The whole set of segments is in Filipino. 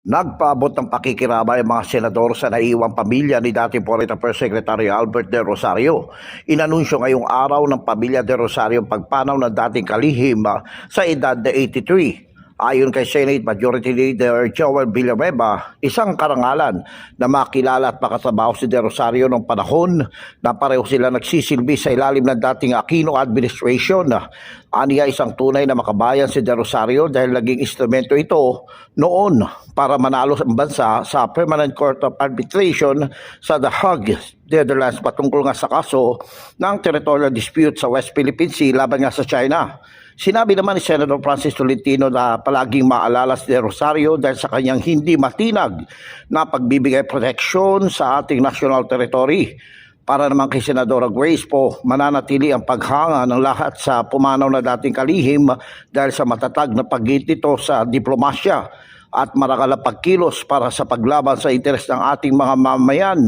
Nagpaabot ng pakikirabay ang mga senador sa naiwang pamilya ni dating Foreign Affairs Secretary Albert De Rosario. Inanunsyo ngayong araw ng pamilya De Rosario ang pagpanaw ng dating kalihim ah, sa edad na 83. Ayon kay Senate Majority Leader Joel Villanueva, isang karangalan na makilala at makatrabaho si De Rosario noong panahon na pareho sila nagsisilbi sa ilalim ng dating Aquino administration. Aniya isang tunay na makabayan si De Rosario dahil naging instrumento ito noon para manalo ang bansa sa Permanent Court of Arbitration sa The Hague, Netherlands patungkol nga sa kaso ng territorial dispute sa West Philippine Sea laban nga sa China. Sinabi naman ni Senator Francis Tolentino na palaging maalala si Rosario dahil sa kanyang hindi matinag na pagbibigay proteksyon sa ating national territory. Para naman kay Senadora Grace po, mananatili ang paghanga ng lahat sa pumanaw na dating kalihim dahil sa matatag na pagit nito sa diplomasya at marakal na pagkilos para sa paglaban sa interes ng ating mga mamayan.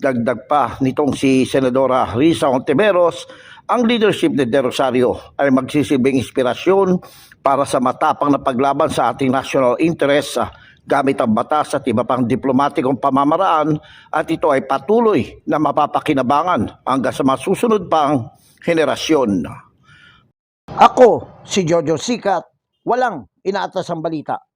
Dagdag pa nitong si Senadora Risa Ontiveros, ang leadership ni De Rosario ay magsisilbing inspirasyon para sa matapang na paglaban sa ating national interests ah, gamit ang batas at iba pang diplomatikong pamamaraan at ito ay patuloy na mapapakinabangan hanggang sa masusunod pang henerasyon. Ako, si Jojo Sikat, walang inaatas ang balita.